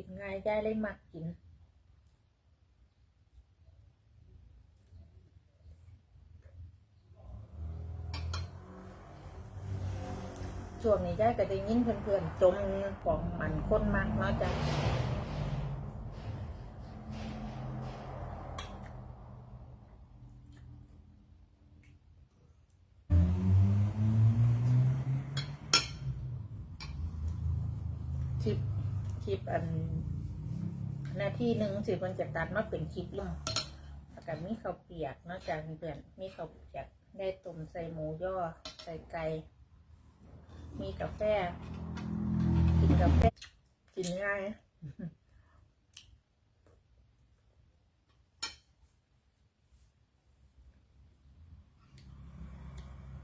กินง่ายได้เลยมักกิน ช่วงนี้ยายก็ได้ยินเพื่อนๆจมของมันคนมากเนาะจ้ะ ลิปอันหน้าที่หนึ่งสิมันจะตัดมาเป็นคลิปลงแล้วก็มีข้าวเปียกนาะจ้ะเพื่อนมีข้าวเปียกได้ต้มใส่หมูย่อใส่ไก่มีกาแฟ กินกาแฟกินง่าย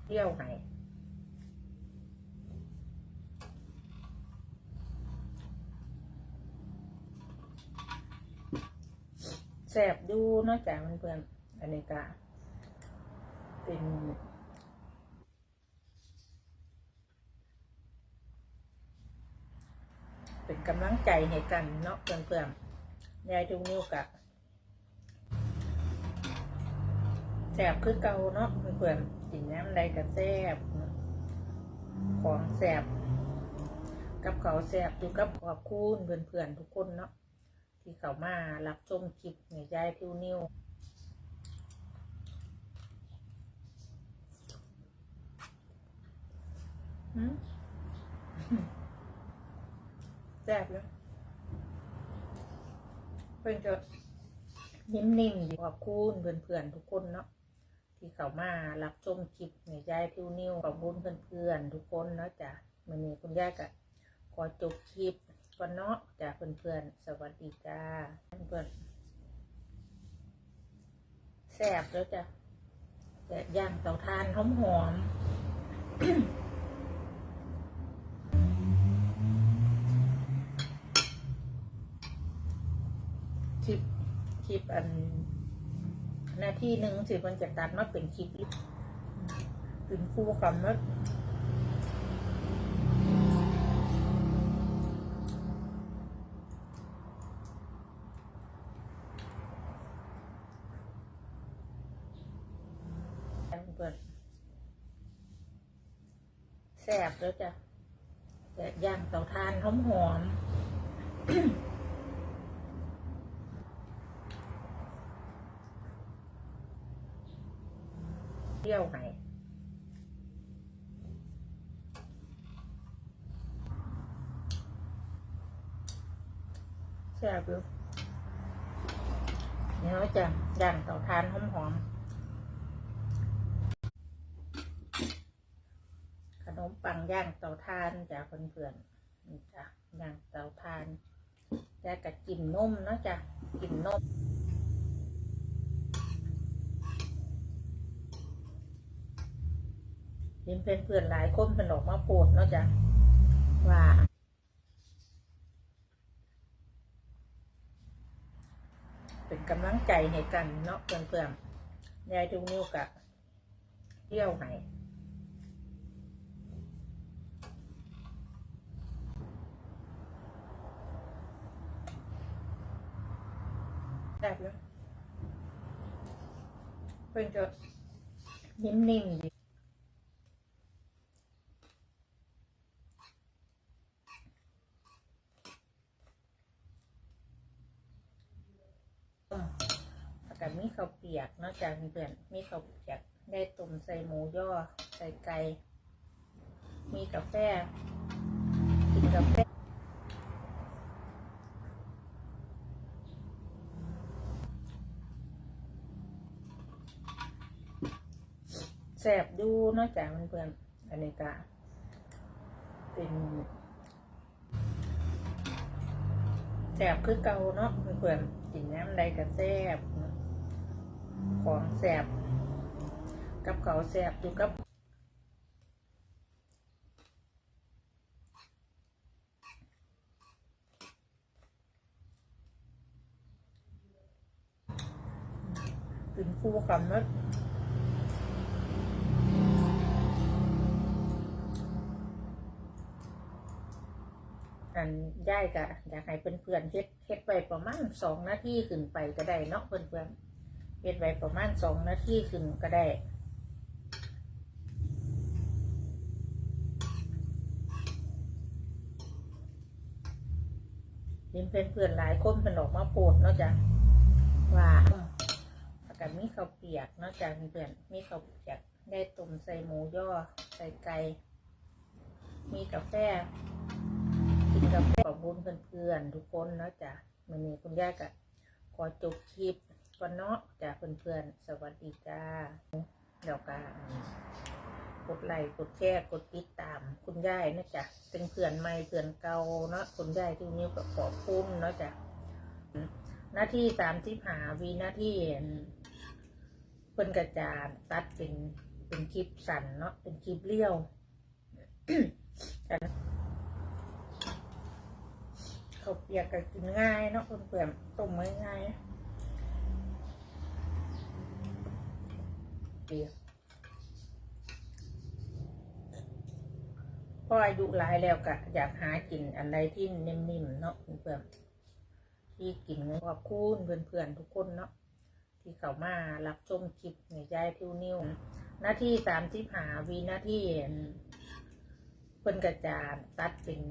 เที่ยวไหน สบดูนอกจากเพื่อนอันนี้ก็เป็นเป็นกำลังใจให้กันเนาะเพื่อนๆยายทุกนิ้วกะแสบคือเกาเนาะเพื่อนๆกินน้ำใดก็แสบของแสบกับเขาแสบอยู่กับขอบคุณเพื่อนๆทุกคนเนาะ ที่เขามารับชมคลิปในยายทิวนิวแซ่บเลยเพื่อนจะนิ่มๆอยู่ขอบคุณเพื่อนๆทุกคนเนาะที่เขามารับชมคลิปในยายทิวนิวขอบคุณเพื่อนๆทุกคนเนาะจ้ะมันนี้คุณยายก็ขอจบคลิป ก่อนเนาะจ้ะเพื่อนๆ สวัสดีจ้าเพื่อนๆแซ่บแล้วจ้ะแต่ย่างเตาทานหอมๆคลิปคลิปอันหน้าที่หนึ่งสิมันจะตัดมาเป็นคลิปเป็นคู่คำว่าเปิดแซ่บแล้วจ้ะแต่ย่างเตาทานหอมหอมๆเที่ยวไหนแซ่บอยู่นี่เราจะย่างเตาทานหอมๆขน มปังย่างเตาทานจ้ะเพื่อนๆนี่จ้ะย่างเตาทานแต่กับกินนมเนาะจ้ะกินนมเห็นเพื่อนๆหลายคนเป็นออกมาโพดเนาะจ้ะว่าเป็นกำลังใจให้กันเนาะเพื่อนๆยายทุกนิ้วกะเที่ยวไหน ได้แล้วเพื่นจะนิ่มๆดีแล้วก็มีข้าวเปียกนอกจากเพื่อนมีข้าวเปียกได้ต้มใส่หมูย่อ ใส่ไก่มีกาแฟกินกาแฟ สบดูนอกจากเพื่อนๆอันนี้ก็เป็นแสบคือเก่าเนาะเพื่อนๆกินน้ำใดก็แสบของแสบกับเขาแสบอยู่กับเป็นคู่คำนั้น อันย่ายกะอยากให้เพื่อนๆเฮ็ดเฮ็ดไปประมาณสองนาทีขึ้นไปก็ได้เนาะเพื่อนๆเฮ็ดไปประมาณสองนาทีขึ้นก็ได้เห็นเพื่อนๆหลายคนเป็นออกมาโพดเนาะจ้ะว่าอากาศมีข้าวเปียกเนาะจ้ะเพื่อนมีข้าวเปียกได้ต้มใส่หมูย่อใส่ไก่มีกาแฟ กินกาแฟขอบคุญเพื่อนๆทุกคนเนาะจ้ะมันนี้คุณย่าก็ขอจบคลิปก่อนเนาะจ้ะเพื่อนๆ สวัสดีจ้าเดี๋ยวกันกดไลค์กดแชร์กดติดตาม คุณยายนะจ๊ะเป็นเพื่อนใหม่เพื่อนเก่าเนาะคุณยายที่นิ้วก็ขอบคุณเนาะจ๊ะหน้าที่สามที่หาวีหน้าที่เพิ่อนกระจานตัดเป็นเป็นคลิปสั้นเนาะเป็นคลิปเลี้ยว ขาวเปียกก็กินง่ายเนาะเพื่อนๆต้มง่ายๆเปียกพออายุหลายแล้วก็อยากหากินอะไรที่นิ่มๆเนาะเพื่อนที่กินขอบคุณเพื่อนๆทุกคนเนาะที่เข้ามารับชมคลิปในยายทิวนิวหน้าที่สามที่หาวีหน้าที่เพิ่นกระจานตัดเป็น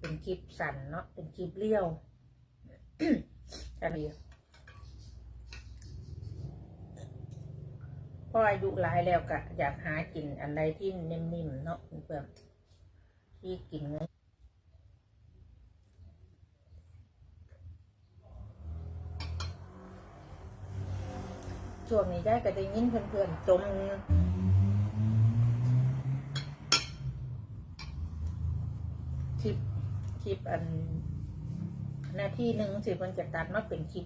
เป็นคลิปสั้นเนาะเป็นคลิปเลี้ยวกันดีพออายุหลายแล้วก็อยากหากินอะไรที่นิ่มๆเนาะเพื่อนที่กินเงินช่วงนี้ได้ก็ได้ยินเพื่อนๆจมคลิป คลิปอันหน้าที่หนึ่งสิมันจะตัดมาเป็นคลิป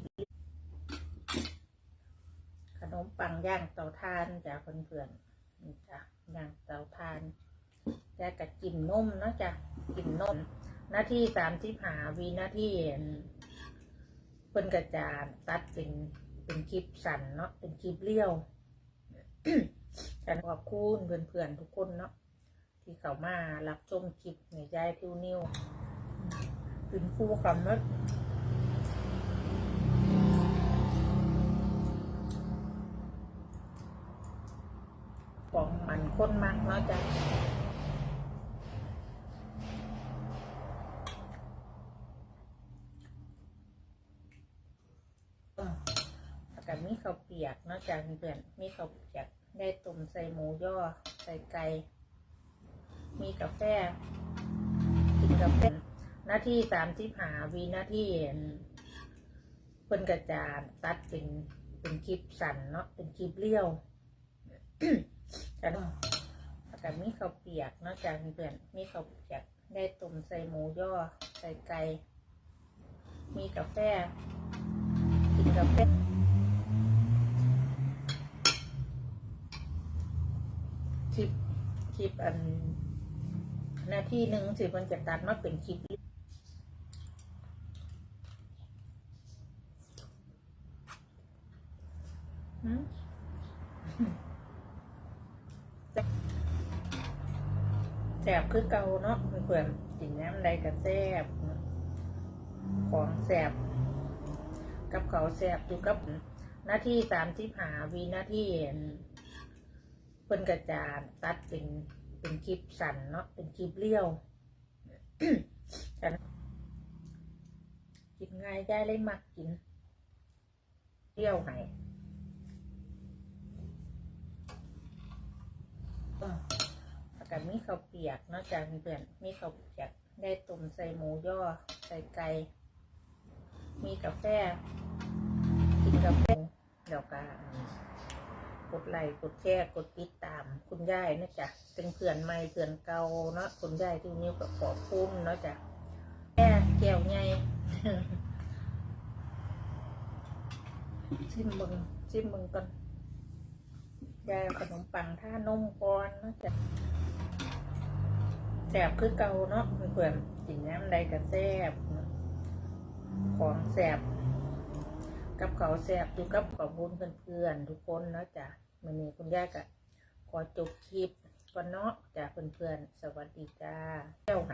ขนมปังย่างเตาถ่านจ้ะเพื่อนๆนี่จ้ะย่างเตาถ่านจะกับกินนมเนาะจ้ะกลิ่นนมหน้าที่สามที่หาวีหน้าที่เพิ่นกระจานตัดเป็นเป็นคลิปสั้นเนาะเป็นคลิปเลี้ยวกันขอบคุณเพื่อนๆทุกคนเนาะที่เข้ามารับชมคลิปในยายทิวนิว ขึ้นคู่คำว่าของมันคนมากเนาะจ้ะกาศมีข้าวเปียกนอกจากเพื่อนมีข้าวเปียกได้ต้มใส่หมูย่อใส่ไก่มีกาแฟกินกาแฟ หน้าที่สามที่หาวีหน้าที่เพิ่นกระจานตัดเป็นเป็นคลิปสั้นเนาะเป็นคลิปเลี้ยวกันอากาศมีข้าวเปียกเนอกจากเพื่อนมีข้าวเปียกได้ต้มใส่หมูย่อใส่ไก่มีกาแฟกินกาแฟคลิปคลิปอันหน้าที่หนึ่งสิมันจะตัดมาเป็นคลิปหืม แสบคือเกาเนาะเพื่อนๆกินน้ำใดก็แสบของแสบกับเขาแสบอยู่กับหน้าที่สามที่หาวีหน้าที่เพิ่นกระจานตัดเป็นเป็นคลิปสั้นเนาะเป็นคลิปเลี้ยวกันกินง่ายได้เลยมักกินเลี้ยวไหนอากาศ มีข้าวเปียกเนาะจากเพื่อนมีข้าวเปียก ได้ต้มใส่หมูย่อใส่ไก่ มีกาแฟ กินกาแฟเดี๋ยวกันกดไลค์กดแชร์กดติดตาม คุณยายนะจ๊ะเป็นเพื่อนใหม่เพื่อนเก่าเนาะคุณยายที่นิ้วก็ขอบคุณเนาะจ๊ะแก่แก้วใหญ่ชิมมึงชิมมึงก่อนยายขนมปังท่านมก่อนเนาะจ๊ะ แสบคือเก่าเนาะเพื่อนๆกินน้ำใดก็แสบเนาะของแสบกับเขาวแซ่บอยู่กับขอบคุญเพื่อนๆทุกคนเนาะจ้ะมันนี้คุณย่าก็ขอจบคลิปก่อนเนาะจ้ะเพื่อนๆสวัสดีจ้าเจ้าไห